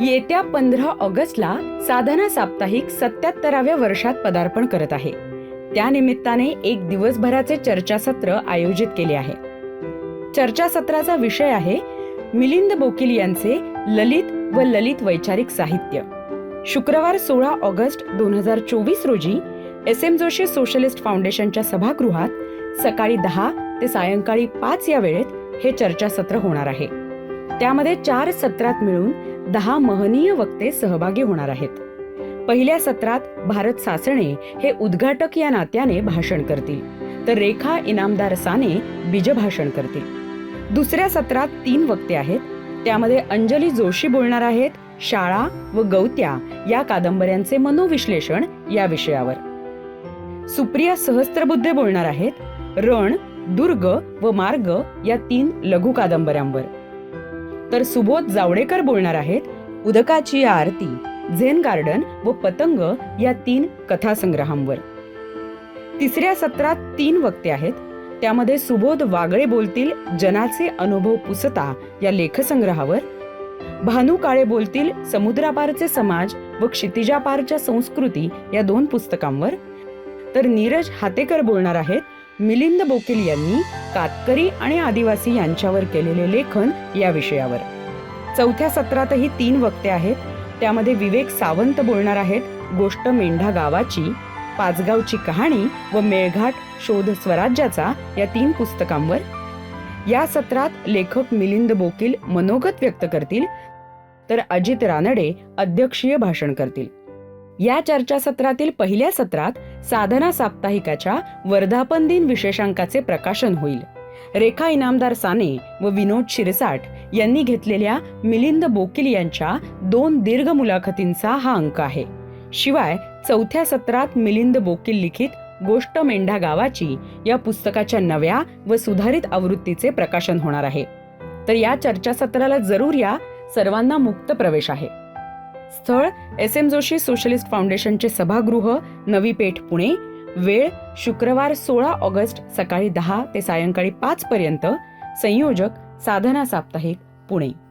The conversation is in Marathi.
येत्या पंधरा ऑगस्टला साधना साप्ताहिक सत्याहत्तराव्या वर्षात पदार्पण करत आहे. त्यानिमित्ताने एक दिवसभराचे चर्चासत्र आयोजित केले आहे. चर्चासत्राचा विषय आहे मिलिंद बोकील यांचे ललित व ललित वैचारिक साहित्य. शुक्रवार सोळा ऑगस्ट दोन हजार चोवीस रोजी एस एम जोशी सोशलिस्ट फाउंडेशनच्या सभागृहात सकाळी दहा ते सायंकाळी पाच या वेळेत हे चर्चासत्र होणार आहे. त्यामध्ये चार सत्रात मिळून दहा महनीय वक्ते सहभागी होणार आहेत. पहिल्या सत्रात भारत सासणे हे उद्घाटक या नात्याने भाषण करतील तर रेखा इनामदार साने बीजभाषण करतील. दुसऱ्या सत्रात तीन वक्ते आहेत त्यामध्ये अंजली जोशी बोलणार आहेत शाळा व गौत्या या कादंबऱ्यांचे मनोविश्लेषण या विषयावर. सुप्रिया सहस्त्रबुद्धे बोलणार आहेत रण दुर्ग व मार्ग या तीन लघु कादंबऱ्यांवर. तर सुबोध जावडेकर बोलणार आहेत उदकाची आरती झेन गार्डन व पतंग या तीन कथासंग्रहांवर. तिसऱ्या सत्रात तीन वक्ते आहेत. त्यामध्ये सुबोध वागळे बोलतील जनाचे अनुभव पुसता या लेखसंग्रहावर. भानू काळे बोलतील समुद्रापारचे समाज व क्षितिजापारच्या संस्कृती या दोन पुस्तकांवर. तर नीरज हातेकर बोलणार आहेत मिलिंद बोकील यांनी कातकरी आणि आदिवासी यांच्यावर केलेले लेखन या विषयावर. चौथ्या सत्रातही तीन वक्ते आहेत. त्यामध्ये विवेक सावंत बोलणार आहेत. गोष्ट मेंढा गावाची पाचगावची कहाणी व मेळघाट शोध स्वराज्याचा या तीन पुस्तकांवर. या सत्रात लेखक मिलिंद बोकील मनोगत व्यक्त करतील. तर अजित रानडे अध्यक्षीय भाषण करतील. या चर्चासत्रातील पहिल्या सत्रात साधना साप्ताहिकाच्या वर्धापन दिन विशेषांकाचे प्रकाशन होईल. रेखा इनामदार साने व विनोद शिरसाट यांनी घेतलेल्या मिलिंद बोकील यांच्या दोन दीर्घ मुलाखतींचा हा अंक आहे. शिवाय चौथ्या सत्रात मिलिंद बोकील लिखित गोष्ट मेंढा गावाची या पुस्तकाच्या नव्या व सुधारित आवृत्तीचे प्रकाशन होणार आहे. तर या चर्चासत्राला जरूर या सर्वांना मुक्त प्रवेश आहे. स्थळ एस एम जोशी सोशलिस्ट फाउंडेशनचे सभागृह नवी पेठ पुणे. वेळ शुक्रवार सोळा ऑगस्ट सकाळी दहा ते सायंकाळी पाच पर्यंत. संयोजक साधना साप्ताहिक पुणे.